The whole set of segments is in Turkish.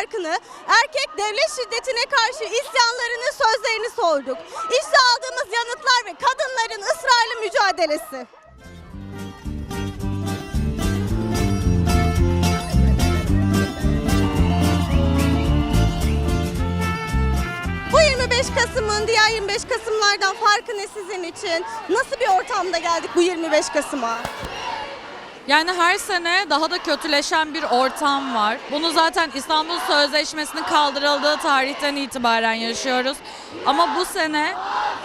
Farkını, erkek devlet şiddetine karşı isyanlarını, sözlerini sorduk. İşte aldığımız yanıtlar ve kadınların ısrarlı mücadelesi. Bu 25 Kasım'ın diğer 25 Kasım'lardan farkı ne sizin için? Nasıl bir ortamda geldik bu 25 Kasım'a? Yani her sene daha da kötüleşen bir ortam var. Bunu zaten İstanbul Sözleşmesi'nin kaldırıldığı tarihten itibaren yaşıyoruz. Ama bu sene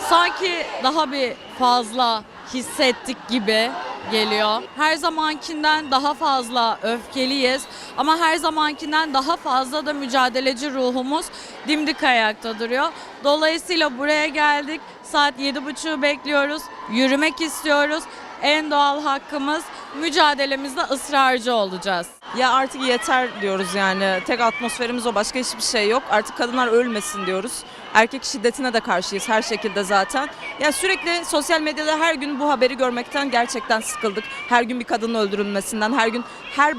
sanki daha bir fazla hissettik gibi geliyor. Her zamankinden daha fazla öfkeliyiz ama her zamankinden daha fazla da mücadeleci ruhumuz dimdik ayakta duruyor. Dolayısıyla buraya geldik. Saat 7.30'u bekliyoruz. Yürümek istiyoruz. En doğal hakkımız mücadelemizde ısrarcı olacağız. Ya artık yeter diyoruz yani. Tek atmosferimiz o. Başka hiçbir şey yok. Artık kadınlar ölmesin diyoruz. Erkek şiddetine de karşıyız her şekilde zaten. Ya sürekli sosyal medyada her gün bu haberi görmekten gerçekten sıkıldık. Her gün bir kadının öldürülmesinden, her gün her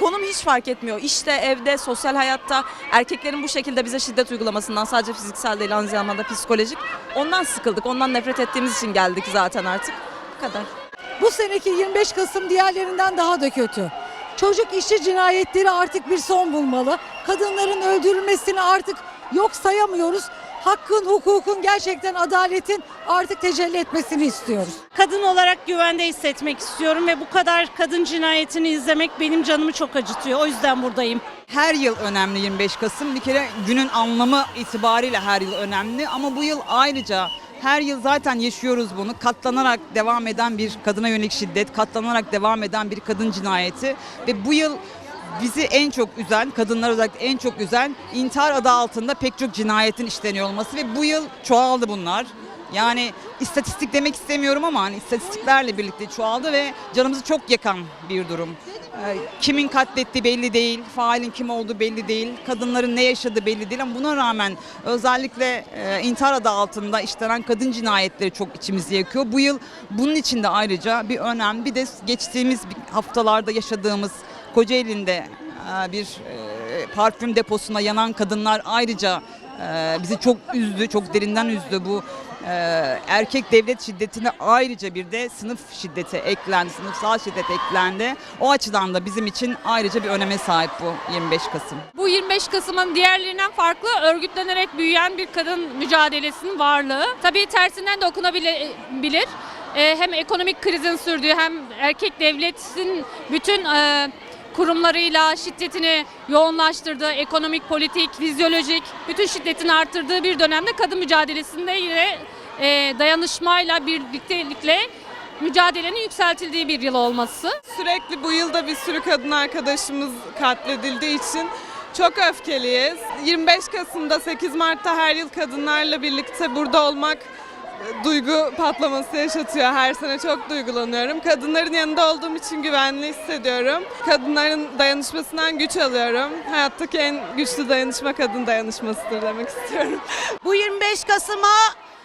konum hiç fark etmiyor. İşte, evde, sosyal hayatta erkeklerin bu şekilde bize şiddet uygulamasından sadece fiziksel değil aynı zamanda psikolojik. Ondan sıkıldık. Ondan nefret ettiğimiz için geldik zaten artık. Bu kadar. Bu seneki 25 Kasım diğerlerinden daha da kötü. Çocuk işçi cinayetleri artık bir son bulmalı. Kadınların öldürülmesini artık yok sayamıyoruz. Hakkın, hukukun, gerçekten adaletin artık tecelli etmesini istiyoruz. Kadın olarak güvende hissetmek istiyorum ve bu kadar kadın cinayetini izlemek benim canımı çok acıtıyor. O yüzden buradayım. Her yıl önemli 25 Kasım. Bir kere günün anlamı itibariyle her yıl önemli ama bu yıl ayrıca her yıl zaten yaşıyoruz bunu. Katlanarak devam eden bir kadına yönelik şiddet, katlanarak devam eden bir kadın cinayeti ve bu yıl bizi en çok üzen, kadınlar özellikle en çok üzen intihar adı altında pek çok cinayetin işleniyor olması ve bu yıl çoğaldı bunlar. Yani istatistik demek istemiyorum ama hani istatistiklerle birlikte çoğaldı ve canımızı çok yakan bir durum. Ee, Kimin katlettiği belli değil, failin kim olduğu belli değil, kadınların ne yaşadığı belli değil ama buna rağmen özellikle e, intihar adı altında işlenen kadın cinayetleri çok içimizi yakıyor. Bu yıl bunun için de ayrıca bir önem, bir de geçtiğimiz haftalarda yaşadığımız Kocaeli'nde e, bir e, parfüm deposuna yanan kadınlar ayrıca bizi çok üzdü, çok derinden üzdü bu erkek devlet şiddetine ayrıca bir de sınıf şiddeti eklendi, sınıfsal şiddet eklendi. O açıdan da bizim için ayrıca bir öneme sahip bu 25 Kasım. Bu 25 Kasım'ın diğerlerinden farklı örgütlenerek büyüyen bir kadın mücadelesinin varlığı. Tabii tersinden de okunabilir. Ee, hem ekonomik krizin sürdüğü hem erkek devletin bütün e, kurumlarıyla şiddetini yoğunlaştırdığı, ekonomik, politik, fizyolojik bütün şiddetini arttırdığı bir dönemde kadın mücadelesinde yine e, dayanışmayla, birliktelikle mücadelenin yükseltildiği bir yıl olması. Sürekli bu yılda bir sürü kadın arkadaşımız katledildiği için çok öfkeliyiz. 25 Kasım'da 8 Mart'ta her yıl kadınlarla birlikte burada olmak duygu patlaması yaşatıyor. Her sene çok duygulanıyorum. Kadınların yanında olduğum için güvenli hissediyorum. Kadınların dayanışmasından güç alıyorum. Hayattaki en güçlü dayanışma kadın dayanışmasıdır demek istiyorum. Bu 25 Kasım'a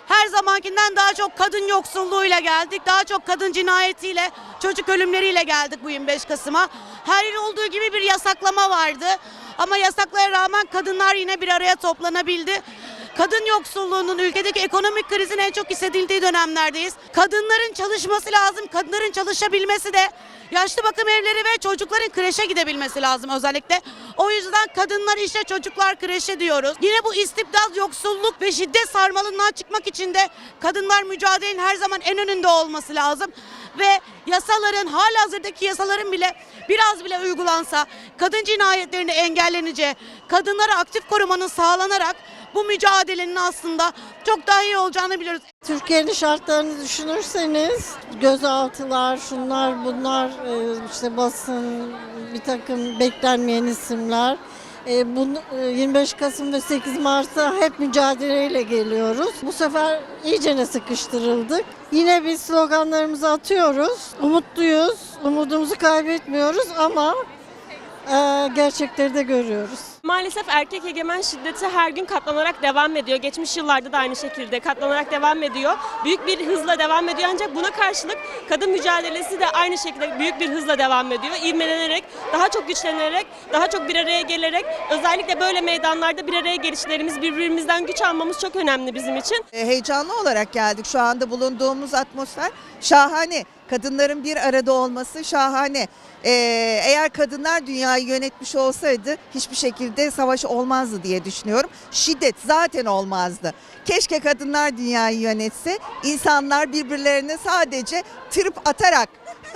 her zamankinden daha çok kadın yoksulluğuyla geldik. Daha çok kadın cinayetiyle, çocuk ölümleriyle geldik bu 25 Kasım'a. Her yıl olduğu gibi bir yasaklama vardı. Ama yasaklara rağmen kadınlar yine bir araya toplanabildi. Kadın yoksulluğunun ülkedeki ekonomik krizin en çok hissedildiği dönemlerdeyiz. Kadınların çalışması lazım. Kadınların çalışabilmesi de yaşlı bakım evleri ve çocukların kreşe gidebilmesi lazım özellikle. O yüzden kadınlar işe çocuklar kreşe diyoruz. Yine bu istibdad, yoksulluk ve şiddet sarmalından çıkmak için de kadınlar mücadelenin her zaman en önünde olması lazım. Ve yasaların halihazırdaki yasaların bile biraz bile uygulansa kadın cinayetlerini engelleneceği, kadınları aktif korumanın sağlanarak bu mücadelenin aslında çok daha iyi olacağını biliyoruz. Türkiye'nin şartlarını düşünürseniz gözaltılar, şunlar bunlar e, işte basın, bir takım beklenmeyen isimler. E, bu e, 25 Kasım ve 8 Mart'a hep mücadeleyle geliyoruz. Bu sefer iyicene sıkıştırıldık. Yine biz sloganlarımızı atıyoruz. Umutluyuz, umudumuzu kaybetmiyoruz ama e, gerçekleri de görüyoruz. Maalesef erkek egemen şiddeti her gün katlanarak devam ediyor. Geçmiş yıllarda da aynı şekilde katlanarak devam ediyor. Büyük bir hızla devam ediyor ancak buna karşılık kadın mücadelesi de aynı şekilde büyük bir hızla devam ediyor. İvmelenerek, daha çok güçlenerek, daha çok bir araya gelerek özellikle böyle meydanlarda bir araya gelişlerimiz, birbirimizden güç almamız çok önemli bizim için. E, heyecanlı olarak geldik. Şu anda bulunduğumuz atmosfer şahane. Kadınların bir arada olması şahane. E, eğer kadınlar dünyayı yönetmiş olsaydı hiçbir şekilde savaş olmazdı diye düşünüyorum. Şiddet zaten olmazdı. Keşke kadınlar dünyayı yönetse, insanlar birbirlerine sadece trip atarak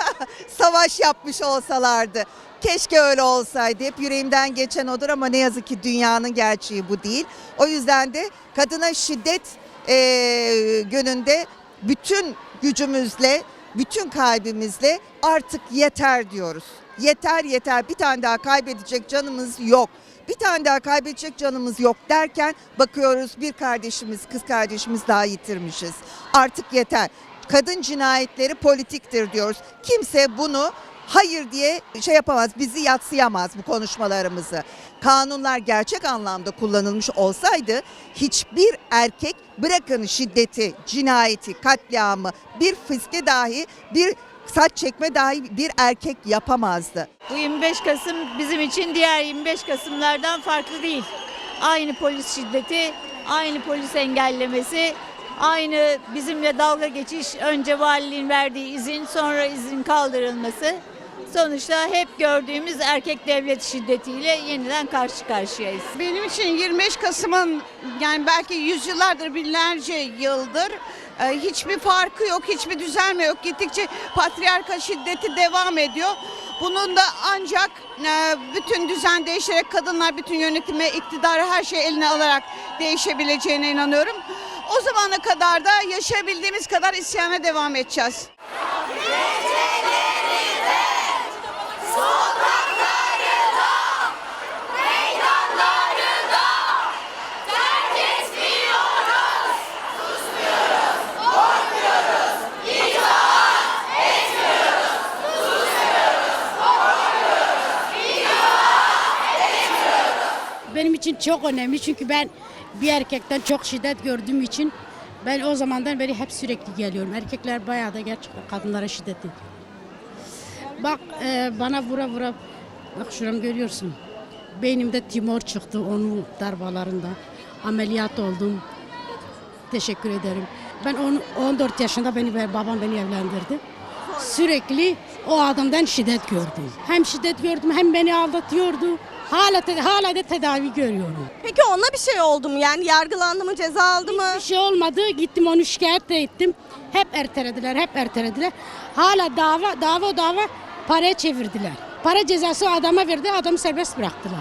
savaş yapmış olsalardı. Keşke öyle olsaydı. Hep yüreğimden geçen odur ama ne yazık ki dünyanın gerçeği bu değil. O yüzden de kadına şiddet eee gününde bütün gücümüzle, bütün kalbimizle artık yeter diyoruz. Yeter yeter bir tane daha kaybedecek canımız yok. Bir tane daha kaybedecek canımız yok derken bakıyoruz bir kardeşimiz, kız kardeşimiz daha yitirmişiz. Artık yeter. Kadın cinayetleri politiktir diyoruz. Kimse bunu hayır diye şey yapamaz, bizi yatsıyamaz bu konuşmalarımızı. Kanunlar gerçek anlamda kullanılmış olsaydı hiçbir erkek bırakın şiddeti, cinayeti, katliamı, bir fiske dahi, bir saç çekme dahi bir erkek yapamazdı. Bu 25 Kasım bizim için diğer 25 Kasımlardan farklı değil. Aynı polis şiddeti, aynı polis engellemesi, aynı bizimle dalga geçiş, önce valiliğin verdiği izin, sonra izin kaldırılması. Sonuçta hep gördüğümüz erkek devlet şiddetiyle yeniden karşı karşıyayız. Benim için 25 Kasım'ın yani belki yüzyıllardır binlerce yıldır e, hiçbir farkı yok, hiçbir düzelme yok. Gittikçe patriarka şiddeti devam ediyor. Bunun da ancak e, bütün düzen değişerek kadınlar bütün yönetime, iktidarı her şeyi eline alarak değişebileceğine inanıyorum. O zamana kadar da yaşayabildiğimiz kadar isyana devam edeceğiz. İçin çok önemli çünkü ben bir erkekten çok şiddet gördüğüm için ben o zamandan beri hep sürekli geliyorum. Erkekler bayağı da gerçekten kadınlara şiddet ediyor. Bak e, bana vura vura bak şuram görüyorsun. Beynimde timor çıktı onun darbalarında. Ameliyat oldum. Teşekkür ederim. Ben on- 14 yaşında beni babam beni evlendirdi. Sürekli o adamdan şiddet gördüm. Hem şiddet gördüm hem beni aldatıyordu. Hala te- hala da tedavi görüyorum. Peki ona bir şey oldu mu? Yani yargılandı mı, ceza aldı mı? Bir şey olmadı. Gittim onu şikayet de ettim. Hep ertelediler, hep ertelediler. Hala dava, dava, dava paraya çevirdiler. Para cezası adama verdi, adamı serbest bıraktılar.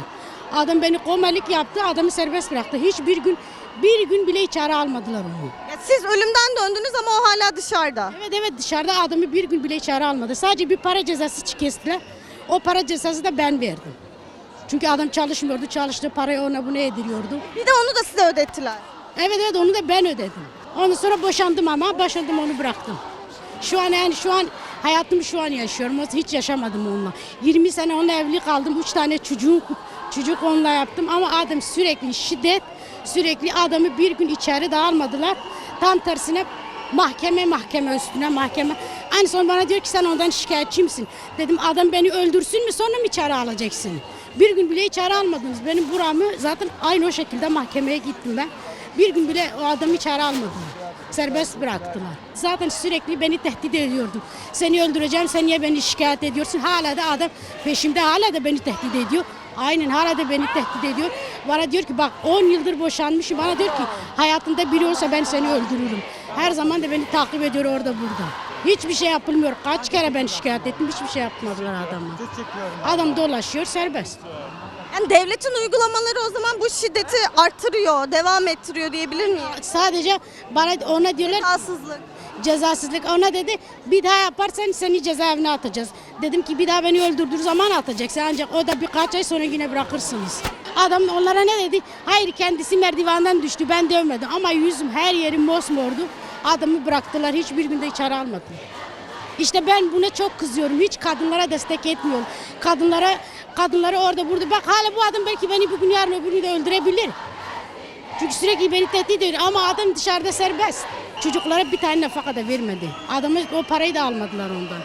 Adam beni komelik yaptı, adamı serbest bıraktı. Hiçbir gün, bir gün bile içeri almadılar onu. Ya siz ölümden döndünüz ama o hala dışarıda. Evet evet dışarıda adamı bir gün bile içeri almadı. Sadece bir para cezası kestiler. O para cezası da ben verdim. Çünkü adam çalışmıyordu, çalıştığı parayı ona bunu ediliyordu. Bir de onu da size ödettiler. Evet evet onu da ben ödedim. Ondan sonra boşandım ama boşandım onu bıraktım. Şu an yani şu an hayatımı şu an yaşıyorum. Hiç yaşamadım onunla. 20 sene onunla evli kaldım. 3 tane çocuğum, çocuk onunla yaptım ama adam sürekli şiddet, sürekli adamı bir gün içeri de almadılar. Tam tersine mahkeme mahkeme üstüne mahkeme. En son bana diyor ki sen ondan şikayetçi misin? Dedim adam beni öldürsün mü sonra mı içeri alacaksın? Bir gün bile içeri almadınız. Benim buramı zaten aynı o şekilde mahkemeye gittim ben. Bir gün bile o adamı içeri almadılar. Serbest bıraktılar. Zaten sürekli beni tehdit ediyordu. Seni öldüreceğim, sen niye beni şikayet ediyorsun? Hala da adam peşimde hala da beni tehdit ediyor. Aynen hala da beni tehdit ediyor. Bana diyor ki bak 10 yıldır boşanmışım. Bana diyor ki hayatında biri olsa ben seni öldürürüm. Her zaman da beni takip ediyor orada burada. Hiçbir şey yapılmıyor. Kaç kere ben şikayet ettim hiçbir şey yapmadılar adama. Adam dolaşıyor serbest. Yani devletin uygulamaları o zaman bu şiddeti artırıyor, devam ettiriyor diyebilir miyiz? Sadece bana ona diyorlar Cezasızlık. cezasızlık. Ona dedi bir daha yaparsan seni cezaevine atacağız. Dedim ki bir daha beni öldürdüğü zaman atacaksın ancak o da birkaç ay sonra yine bırakırsınız. Adam onlara ne dedi? Hayır kendisi merdivenden düştü ben dövmedim ama yüzüm her yerim mosmordu. Adamı bıraktılar hiçbir günde içeri almadılar. İşte ben buna çok kızıyorum. Hiç kadınlara destek etmiyorum. Kadınlara kadınları orada burada bak hala bu adam belki beni bugün yarın öbür gün de öldürebilir. Çünkü sürekli beni tehdit ediyor ama adam dışarıda serbest. Çocuklara bir tane nafaka da vermedi. Adamı o parayı da almadılar ondan.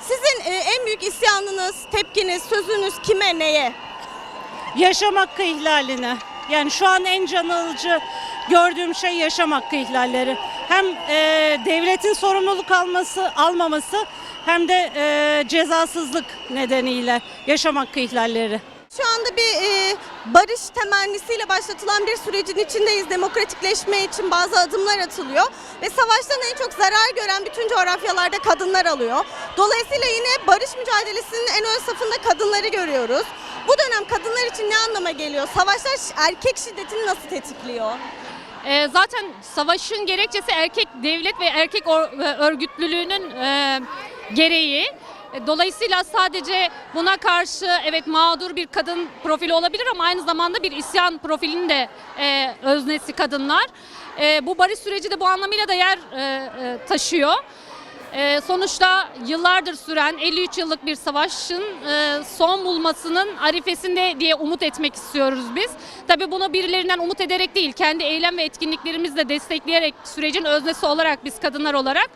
Sizin e, en büyük isyanınız, tepkiniz, sözünüz kime, neye? Yaşam hakkı ihlaline. Yani şu an en can alıcı gördüğüm şey yaşam hakkı ihlalleri. Hem e, devletin sorumluluk alması almaması hem de e, cezasızlık nedeniyle yaşam hakkı ihlalleri. Şu anda bir e, barış temennisiyle başlatılan bir sürecin içindeyiz. Demokratikleşme için bazı adımlar atılıyor ve savaştan en çok zarar gören bütün coğrafyalarda kadınlar alıyor. Dolayısıyla yine barış mücadelesinin en ön safında kadınları görüyoruz. Bu dönem kadınlar için ne anlama geliyor? Savaşlar erkek şiddetini nasıl tetikliyor? Ee, zaten savaşın gerekçesi erkek devlet ve erkek e, örgütlülüğünün e, gereği. E, Dolayısıyla sadece buna karşı evet mağdur bir kadın profili olabilir ama aynı zamanda bir isyan profilinin de e, öznesi kadınlar. E, bu barış süreci de bu anlamıyla da yer e, e, taşıyor. E, sonuçta yıllardır süren 53 yıllık bir savaşın e, son bulmasının arifesinde diye umut etmek istiyoruz biz. Tabii bunu birilerinden umut ederek değil, kendi eylem ve etkinliklerimizle destekleyerek sürecin öznesi olarak biz kadınlar olarak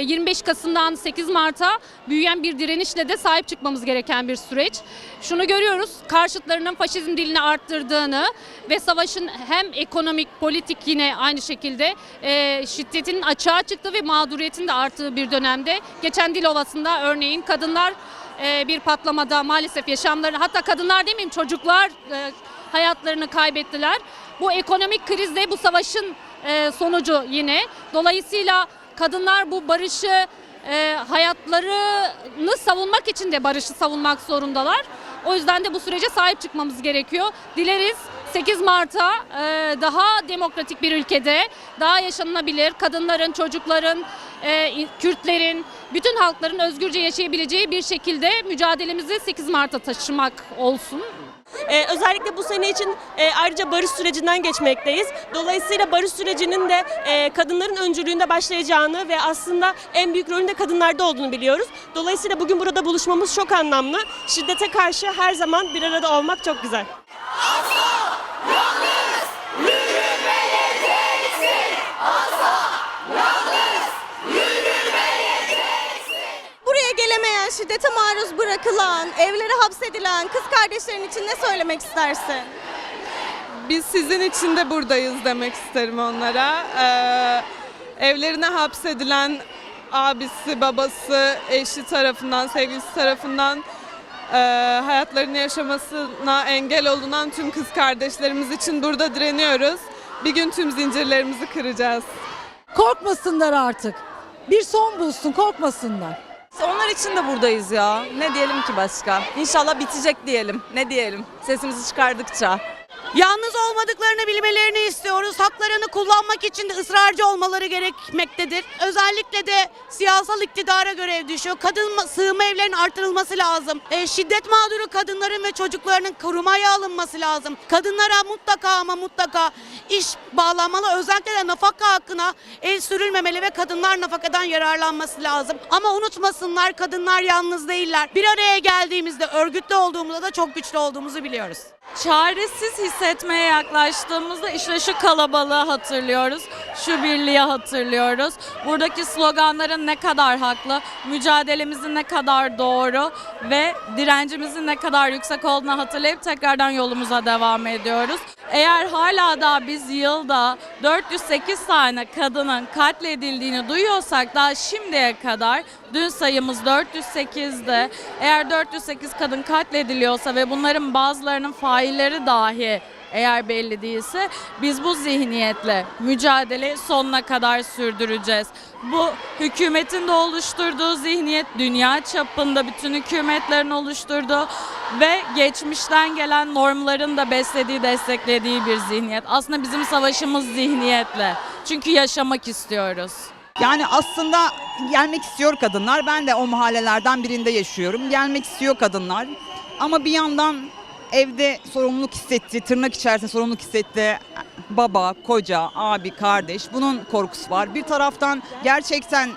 25 Kasım'dan 8 Mart'a büyüyen bir direnişle de sahip çıkmamız gereken bir süreç. Şunu görüyoruz, karşıtlarının faşizm dilini arttırdığını ve savaşın hem ekonomik, politik yine aynı şekilde e, şiddetin açığa çıktığı ve mağduriyetin de arttığı bir dönemde. Geçen Dilovası'nda örneğin kadınlar e, bir patlamada maalesef yaşamlarını hatta kadınlar demeyeyim çocuklar e, hayatlarını kaybettiler. Bu ekonomik kriz de bu savaşın e, sonucu yine. Dolayısıyla kadınlar bu barışı e, hayatlarını savunmak için de barışı savunmak zorundalar. O yüzden de bu sürece sahip çıkmamız gerekiyor. Dileriz 8 Mart'a e, daha demokratik bir ülkede, daha yaşanılabilir, kadınların, çocukların, e, Kürtlerin, bütün halkların özgürce yaşayabileceği bir şekilde mücadelemizi 8 Mart'a taşımak olsun. Ee, özellikle bu sene için e, ayrıca barış sürecinden geçmekteyiz. Dolayısıyla barış sürecinin de e, kadınların öncülüğünde başlayacağını ve aslında en büyük rolün de kadınlarda olduğunu biliyoruz. Dolayısıyla bugün burada buluşmamız çok anlamlı. Şiddete karşı her zaman bir arada olmak çok güzel. Buraya gelemeyen, şiddete maruz bırakılan, evlere hapsedilen kız kardeşlerin için ne söylemek istersin? Biz sizin için de buradayız demek isterim onlara. Ee, evlerine hapsedilen abisi, babası, eşi tarafından, sevgilisi tarafından e, hayatlarını yaşamasına engel olunan tüm kız kardeşlerimiz için burada direniyoruz. Bir gün tüm zincirlerimizi kıracağız. Korkmasınlar artık. Bir son bulsun, korkmasınlar. Onlar için de buradayız ya. Ne diyelim ki başka? İnşallah bitecek diyelim. Ne diyelim? Sesimizi çıkardıkça. Yalnız olmadıklarını bilmelerini istiyoruz. Haklarını kullanmak için de ısrarcı olmaları gerekmektedir. Özellikle de siyasal iktidara görev düşüyor. Kadın ma- sığınma evlerinin artırılması lazım. E, şiddet mağduru kadınların ve çocuklarının korumaya alınması lazım. Kadınlara mutlaka ama mutlaka iş bağlanmalı. Özellikle de nafaka hakkına el sürülmemeli ve kadınlar nafakadan yararlanması lazım. Ama unutmasınlar kadınlar yalnız değiller. Bir araya geldiğimizde örgütlü olduğumuzda da çok güçlü olduğumuzu biliyoruz. Çaresiz hissetmeye yaklaştığımızda işte şu kalabalığı hatırlıyoruz, şu birliği hatırlıyoruz. Buradaki sloganların ne kadar haklı, mücadelemizin ne kadar doğru ve direncimizin ne kadar yüksek olduğunu hatırlayıp tekrardan yolumuza devam ediyoruz. Eğer hala da biz yılda 408 tane kadının katledildiğini duyuyorsak daha şimdiye kadar dün sayımız 408'de eğer 408 kadın katlediliyorsa ve bunların bazılarının failleri dahi eğer belli değilse biz bu zihniyetle mücadele sonuna kadar sürdüreceğiz. Bu hükümetin de oluşturduğu zihniyet dünya çapında bütün hükümetlerin oluşturduğu ve geçmişten gelen normların da beslediği, desteklediği bir zihniyet. Aslında bizim savaşımız zihniyetle. Çünkü yaşamak istiyoruz. Yani aslında gelmek istiyor kadınlar. Ben de o mahallelerden birinde yaşıyorum. Gelmek istiyor kadınlar. Ama bir yandan evde sorumluluk hissetti, tırnak içerisinde sorumluluk hissetti. Baba, koca, abi, kardeş bunun korkusu var. Bir taraftan gerçekten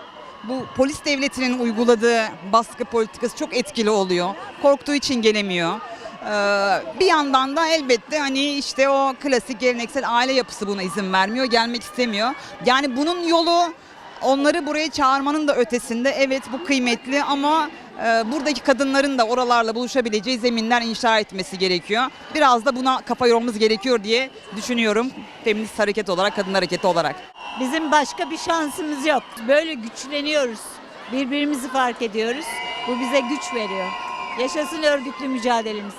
bu polis devletinin uyguladığı baskı politikası çok etkili oluyor. Korktuğu için gelemiyor. Ee, bir yandan da elbette hani işte o klasik geleneksel aile yapısı buna izin vermiyor, gelmek istemiyor. Yani bunun yolu onları buraya çağırmanın da ötesinde evet bu kıymetli ama buradaki kadınların da oralarla buluşabileceği zeminler inşa etmesi gerekiyor. Biraz da buna kafa yormamız gerekiyor diye düşünüyorum. Feminist hareket olarak, kadın hareketi olarak. Bizim başka bir şansımız yok. Böyle güçleniyoruz. Birbirimizi fark ediyoruz. Bu bize güç veriyor. Yaşasın örgütlü mücadelemiz.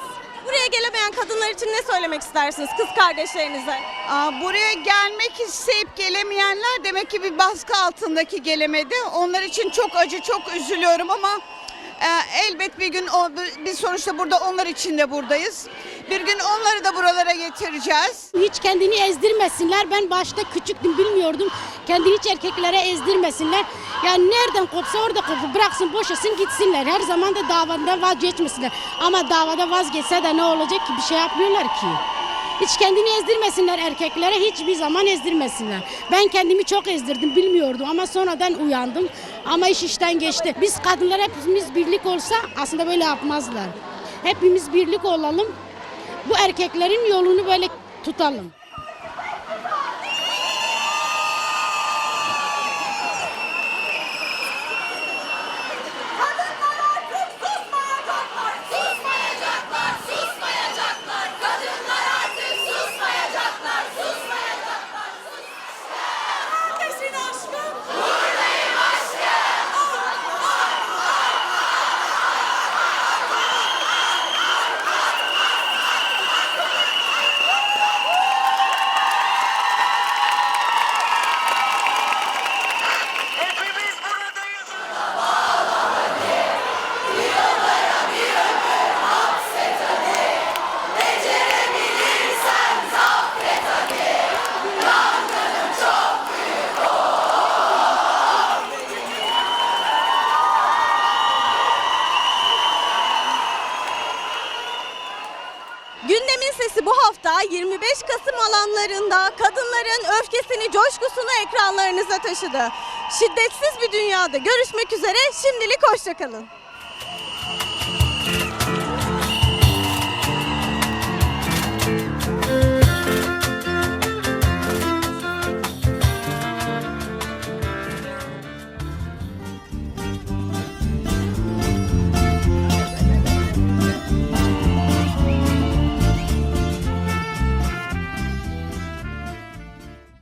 Buraya gelemeyen kadınlar için ne söylemek istersiniz kız kardeşlerinize? Aa, buraya gelmek isteyip gelemeyenler demek ki bir baskı altındaki gelemedi. Onlar için çok acı, çok üzülüyorum ama elbet bir gün biz sonuçta burada onlar için de buradayız. Bir gün onları da buralara getireceğiz. Hiç kendini ezdirmesinler. Ben başta küçüktüm bilmiyordum. Kendini hiç erkeklere ezdirmesinler. Yani nereden kopsa orada kopsa bıraksın boşasın gitsinler. Her zaman da davadan vazgeçmesinler. Ama davada vazgeçse de ne olacak ki bir şey yapmıyorlar ki. Hiç kendini ezdirmesinler erkeklere hiçbir zaman ezdirmesinler. Ben kendimi çok ezdirdim bilmiyordum ama sonradan uyandım. Ama iş işten geçti. Biz kadınlar hepimiz birlik olsa aslında böyle yapmazlar. Hepimiz birlik olalım. Bu erkeklerin yolunu böyle tutalım. Sesi bu hafta 25 Kasım alanlarında kadınların öfkesini, coşkusunu ekranlarınıza taşıdı. Şiddetsiz bir dünyada görüşmek üzere şimdilik hoşçakalın.